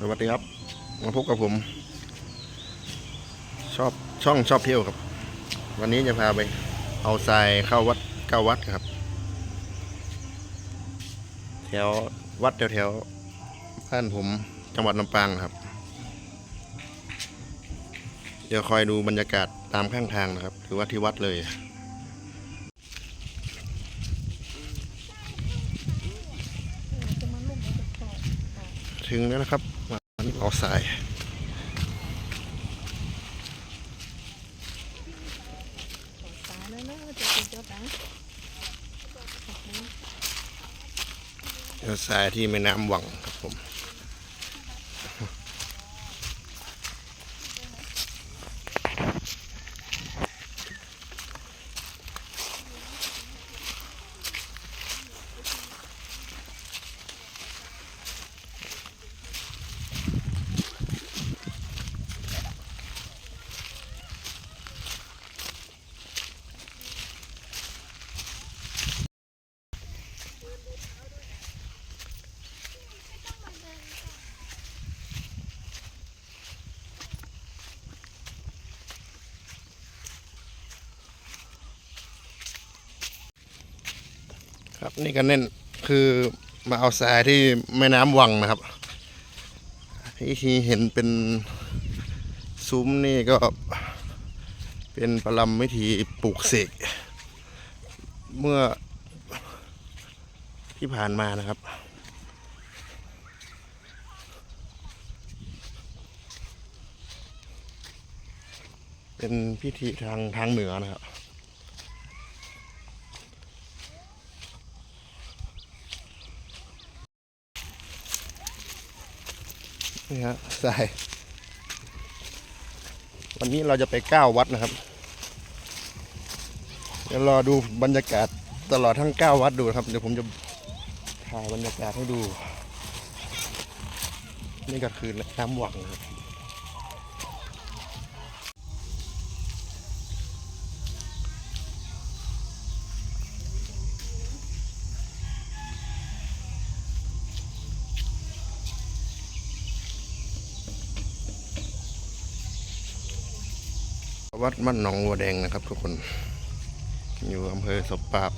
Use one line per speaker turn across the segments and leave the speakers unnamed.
สวัสดีครับ มาพบกับผม ชอบช่องชอบเที่ยวครับ วันนี้จะพาไป เอาทรายเข้าวัดเก้าวัดครับ แถววัดแถวแถวบ้านผมจังหวัดลำปางครับ เดี๋ยวคอยดูบรรยากาศตามข้างทางนะครับถือว่าที่วัดเลยถึงแล้วนะครับ เอาทราย
เอา
ทรายที่แม่น้ำวัง ครับผมครับนี่ก็เน้นคือมาเอาทรายที่แม่น้ำวังนะครับที่เห็นเป็นซุ้มนี่ก็เป็นประลำวิธีปลูกเสกเมื่อที่ผ่านมานะครับ เป็นพิธีทางทางเหนือนะครับ นี่ฮะทรายวันนี้เราจะไปก้าวัดนะครับ เดี๋ยวรอดูบรรยากาศตลอดทั้งเก้าวัดดูนะครับ เดี๋ยวผมจะถ่ายบรรยากาศให้ดู นี่ก็คือน้ำหวังนะครับ วัดบ้านหนองวัวแดงนะครับ ทุกคน อยู่อำเภอศพปราบ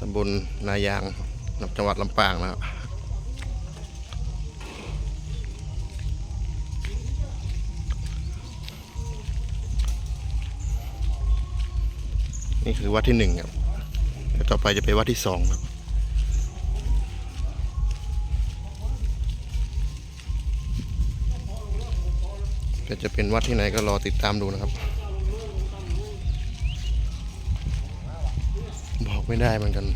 ตำบลนายางจังหวัดลำปางนะครับนี่คือวัดที่หนึ่งครับเดี๋ยวต่อไปจะไปวัดที่สองครับ แต่จะเป็นวัดที่ไหนก็รอติดตามดูนะครับ บอกไม่ได้เหมือนกัน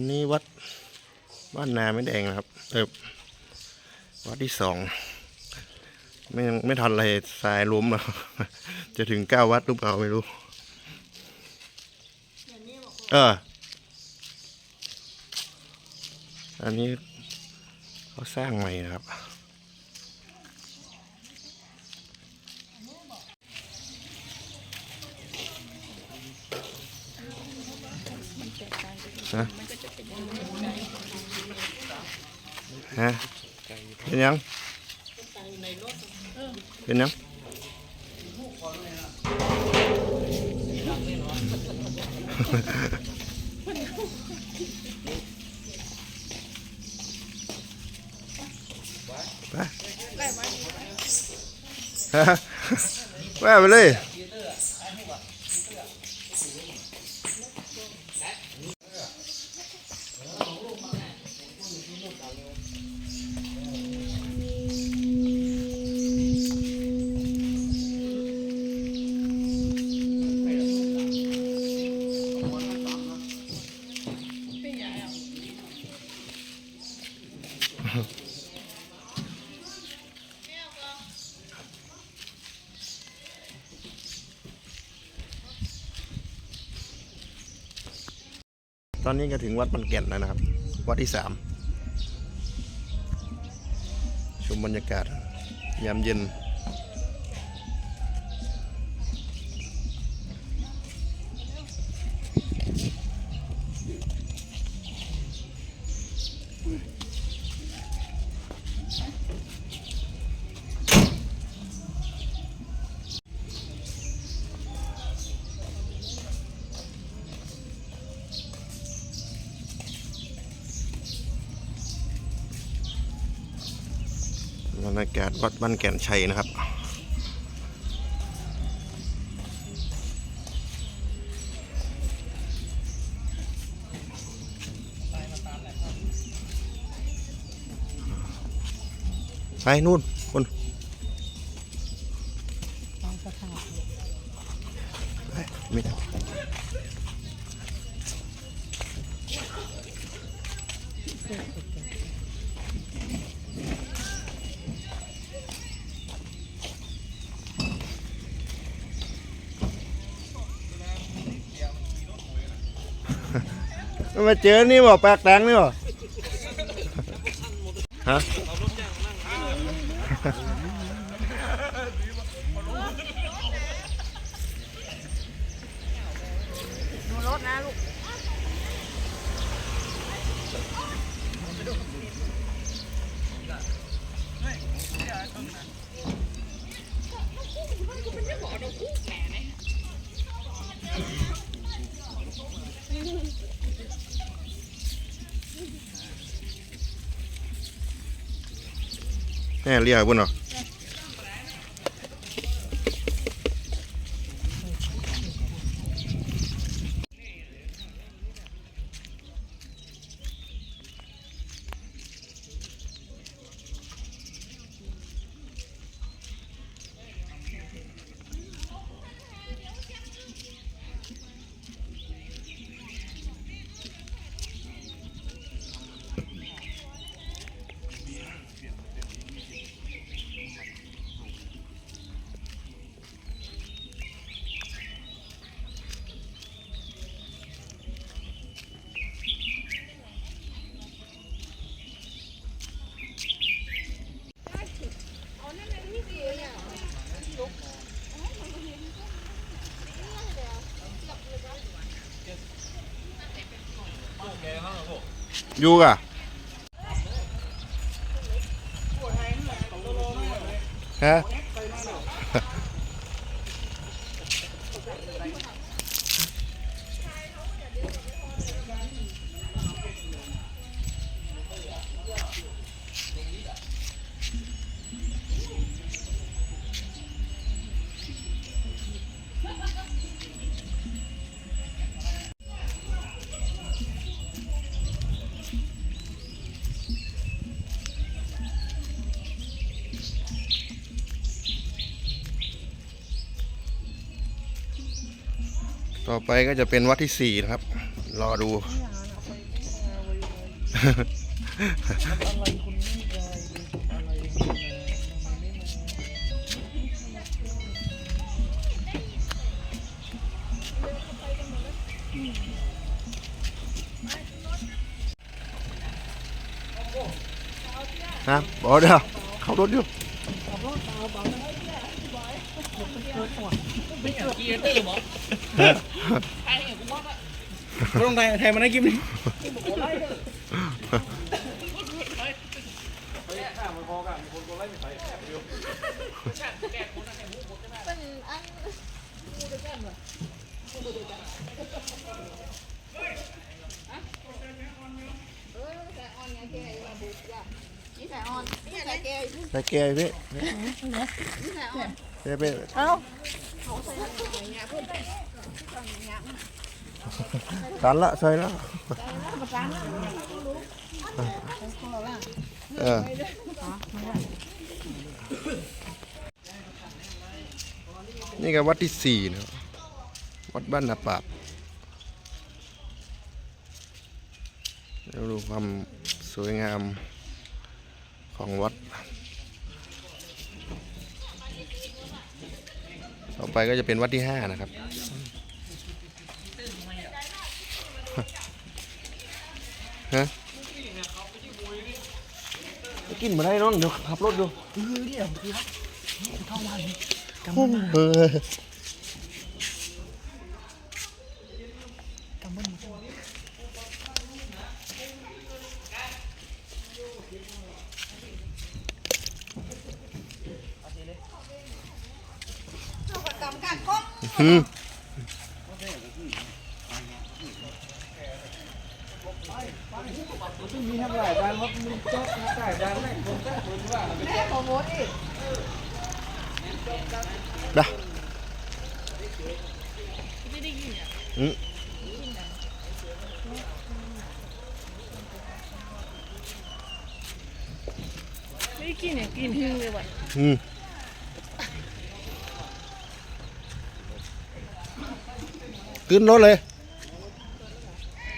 นนี้วัดบ้านนาไม่แดงนะครับเออวัดที่สองไม่ยังไม่ทันอะไรทรายล้มแล้วจะถึงเก้าวัดหรือเปล่าไม่รู้ เออ อันนี้เขาสร้างใหม่นะครับ ฮะเป็นยังเป็นยังไปฮะแว่ไปเลย ตอนนี้ก็ถึงวัดมันแก่นแล้วนะครับ วัดที่สามชมบรรยากาศ ยามเย็น บรรยากาศวัดบ้านแก่นชัยนะครับ ไปนู่นคน
ลองสถาน
ไปไม่ได้มา เจอนี่บ่แปลกแตงนี่บ่ฮะ
ดูรถนะลูก
แม่ เรียกบุญเหร อยู่กะฮะ ไปก็จะเป็นวัดที่สี่นะครับ รอดูฮะบอกเดี๋ยวเข้ารถอยู่
ไม่ต้องไทยไทยมาได้กินนี่
เป็นอันพูดด้วยกันเหรอพูดด้วยกันฮะเออใส่ออนไงแกอยู่มาบุกจ้ะนี่ใส่ออนนี่ใส่แกอยู่
ไปแกยพี่
นี่ใส่ออน
ไปไป
เอ้าเขาใส่อะไรอย่างเงี้ยเพื่อนสั่งอย่า งเงี้ย
สันละใส่ละ
มาสั่งแล้ว
เออนี่ก็วัดที่สี่นะวัดบ้านนาปราบเดี๋ยวดูความสวยงามของวัด ต่อ ไปก็จะเป็นวัดที่ห้านะครับ ฮะ
กินมาได้น้องเดี๋ยวขับรถดูเออเนี่ยคือว่าเข้ามาเลยกำ
โอ้
มัน
เออกำ
มัน
เอากระกำกันก้ม
อืม
มีทั้งหลายด้านว่ามีเจ้าหลายด้านแม่คนก็คนว่า
แม่ขอโมดอีก
ได้
ไม่ได้ยินอะ
อืม
ไม่ได้กินเนี่ยกินหึงเลยว่ะ
อืม ขึ้นรถเลย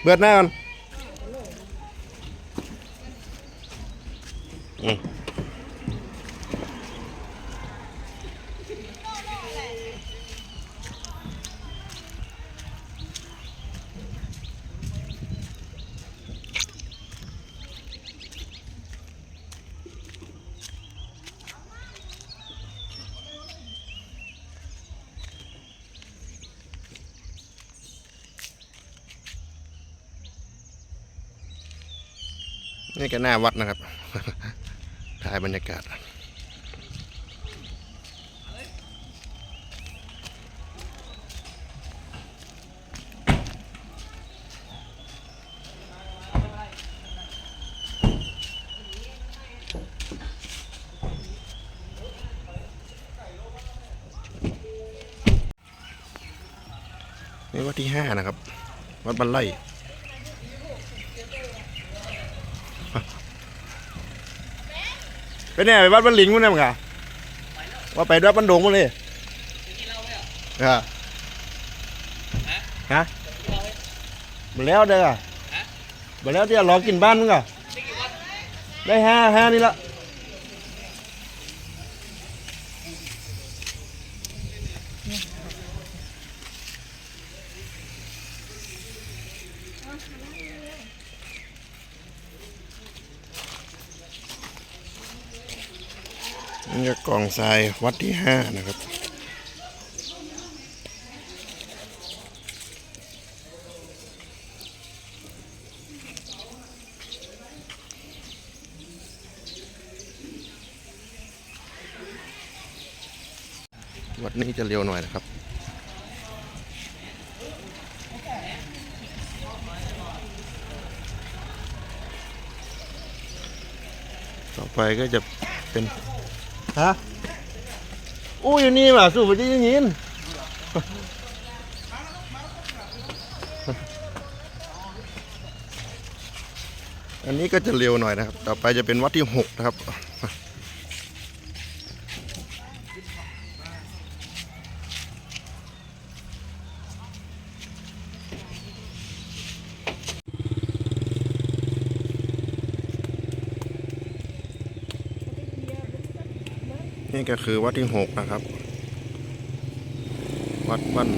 เบิดหน้ากัน นี่ก็หน้าวัดนะครับ ถ่ายบรรยากาศ นี่วัดที่ห้านะครับ วัดบันไล ไปแน่ไปวัดบ้านหลิงมั้งเนี่ยมึงอะว่าไปวัดบ้านดงมั้งเลยฮะฮะมาแล้วเด้อมาแล้วที่รอกินบ้านมึงอะได้ห้าห้านี่ละ กองทรายวัดที่ห้านะครับ วัดนี้จะเร็วหน่อยนะครับต่อไปก็จะเป็น ฮะอู้อยู่นี่มาสู้ไปที่ยินอันนี้ก็จะเร็วหน่อยนะครับ ต่อไปจะเป็นวัดที่หกนะครับ นี่ ก็คือวัดที่หกนะครับ วัดบ้าน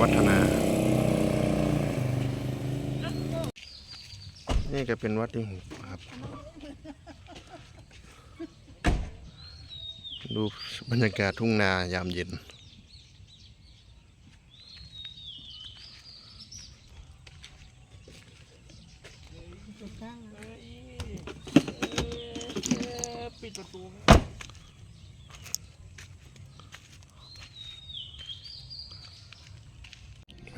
วัฒนา นี่ก็เป็นวัดที่หกครับ ดูบรรยากาศทุ่งนายามเย็น
ปิดประตู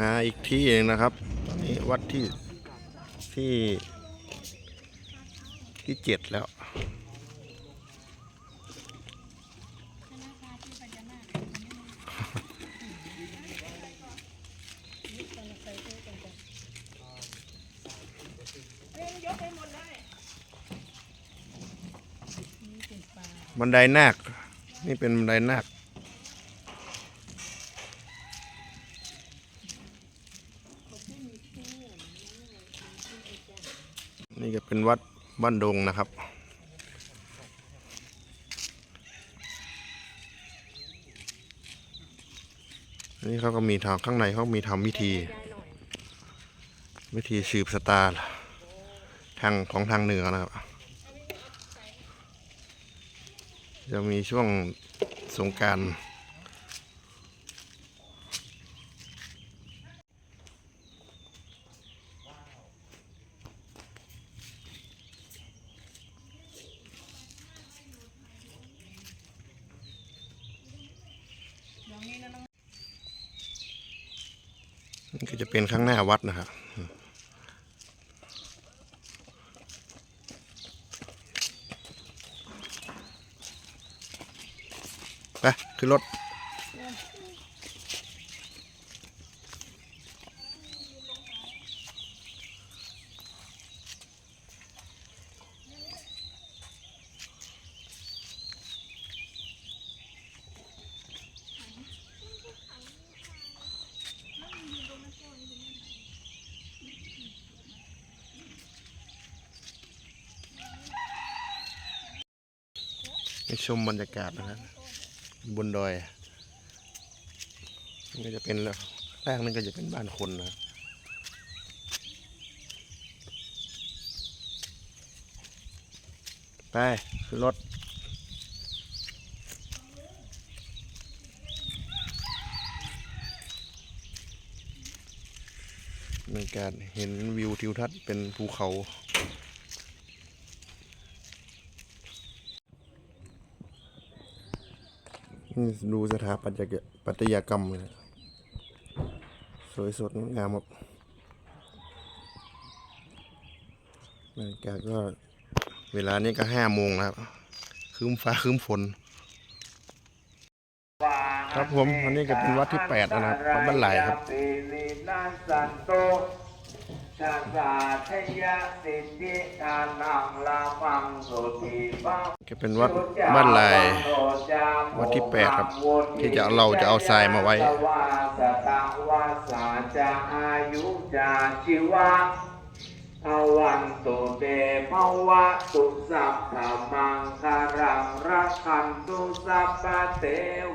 มาอีก ที่เองนะครับ ตอนนี้วัดที่ที่ที่เจ็ดแล้ว บันไดนาค นี่เป็นบันไดนาค นี่ก็เป็นวัด บ้านดงนะครับ นี่เขาก็มีทางข้างในเขามีทำพิธี วิธีสืบสตาร์ทางของทางเหนือนะครับ จะมีช่วงสงการ นี่ก็จะเป็นข้างหน้าวัดนะครับไปขึ้นรถ ให้ชมบรรยากาศนะครับบนดอยนี่ก็จะเป็นแล้วแรกนั่นก็จะเป็นบ้านคนนะไปขึ้นรถบรรยากาศเห็นวิวทิวทัศน์เป็นภูเขา ดูสถาปัตยปัตยกรรมเลยสวยสดงดงามครับบรรยากาศก็เวลานี้ก็ห้าโมงแล้วครับคืมฟ้าคืมฝน ครับผมอันนี้ก็เป็นวัดที่แปดนะครับวัดบ้านไหลครับ
ชาสาทยะสิทธิทานังลาพังสุติปัง
ก็เป็นวัดบ้านลายวัดที่แปดครับ ที่จะเอาเราจะเอาทรายมาไว้
สวาสตวาสาจะอายุจาชีวะภวันตุเตภวะตุสัพพมังคารังรักขันตุสัพพะเท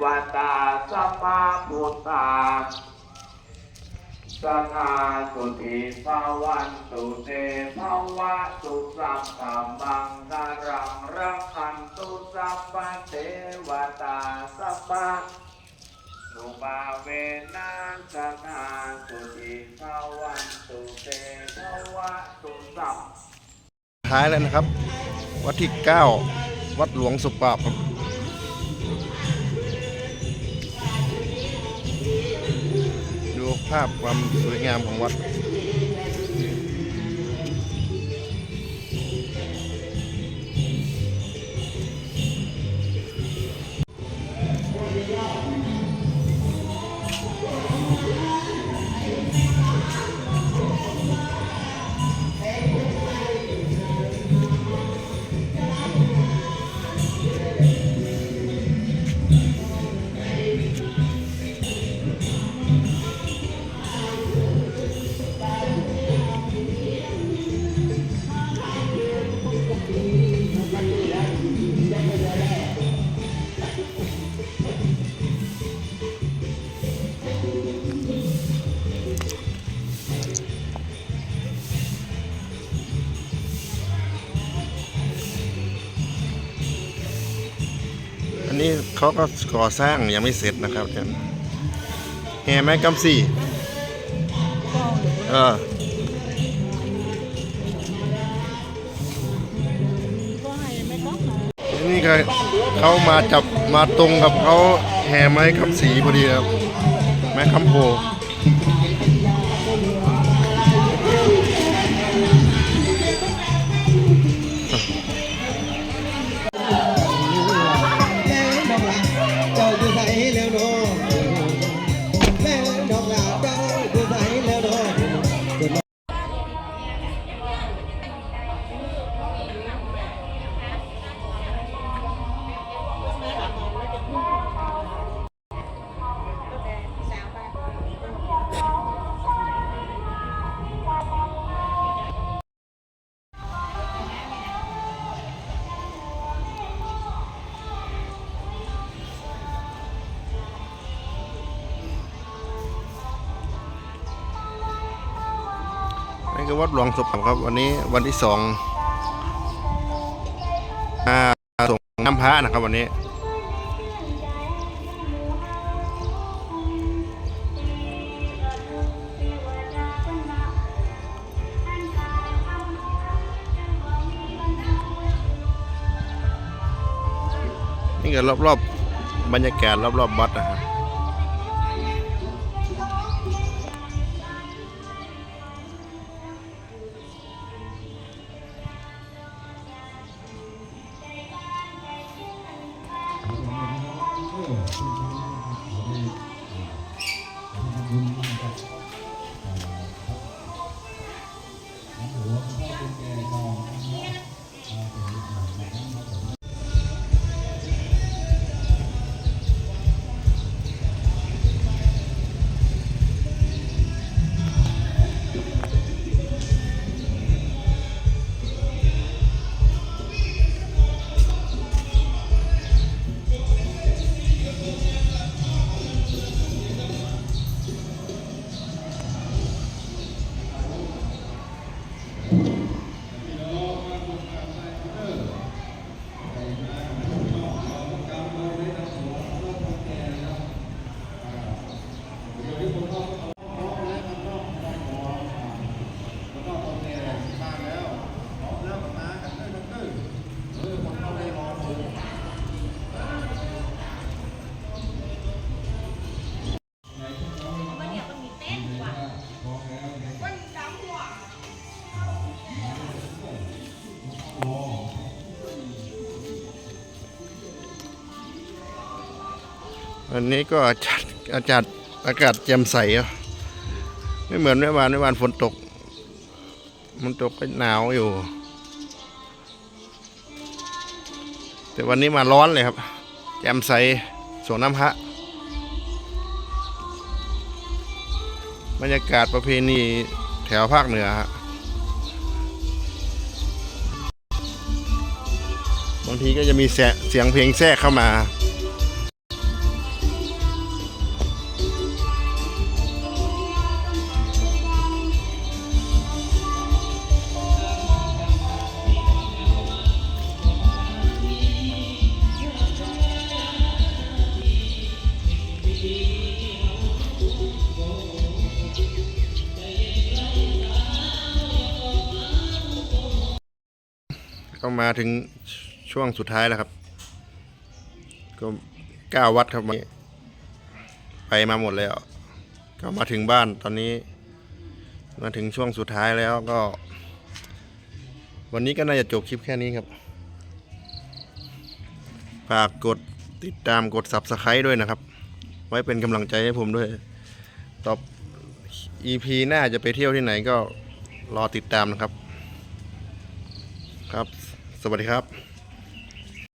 วตาสัพพะพุทธา สทาสุติภาวันตุเตภาวะตุสัพพมังคารังรักขันตุสัพพเทวตาสัพพะสุบาเวนะสทาสุติภาวันตุเตภาวะตุสัพ
ท้ายแล้วนะครับ วัดที่ 9 วัดหลวงสุปราบ ภาพความสวยงามของวัด เขาก็ก่อสร้างยังไม่เสร็จนะครับเนี่ยแห่ไม้กำสี่เออนี่ก็เขามาจับมาตรงกับเขาแห่ไม้คำสีพอดีครับ ไม้คำโพ คือวัดหลวงศพครับ วันนี้วันที่สองอ่าส่งน้ำพระนะครับวันนี้นี่ก็รอบๆบรรยากาศรอบๆวัดนะครับ วันนี้ก็อากาศอากาศอากาศแจ่มใสอะไม่เหมือนเมื่อวานเมื่อวานฝนตก มันตกก็หนาวอยู่ แต่วันนี้มาร้อนเลยครับ แจ่มใสสวนน้ำพระบรรยากาศประเพณีแถวภาคเหนือฮะบางทีก็จะมีเสียงเพลงแทรกเข้ามา ก็มาถึงช่วงสุดท้ายแล้วครับ ก็เก้าวัดครับวันนี้ไปมาหมดแล้ว ก็มาถึงบ้านตอนนี้ มาถึงช่วงสุดท้ายแล้วก็ วันนี้ก็น่าจะจบคลิปแค่นี้ครับฝากกดติดตามกด subscribe ด้วยนะครับ ไว้เป็นกำลังใจให้ผมด้วยตอบ EP หน้าจะไปเที่ยวที่ไหนก็รอติดตามนะครับ ครับ สวัสดีครับ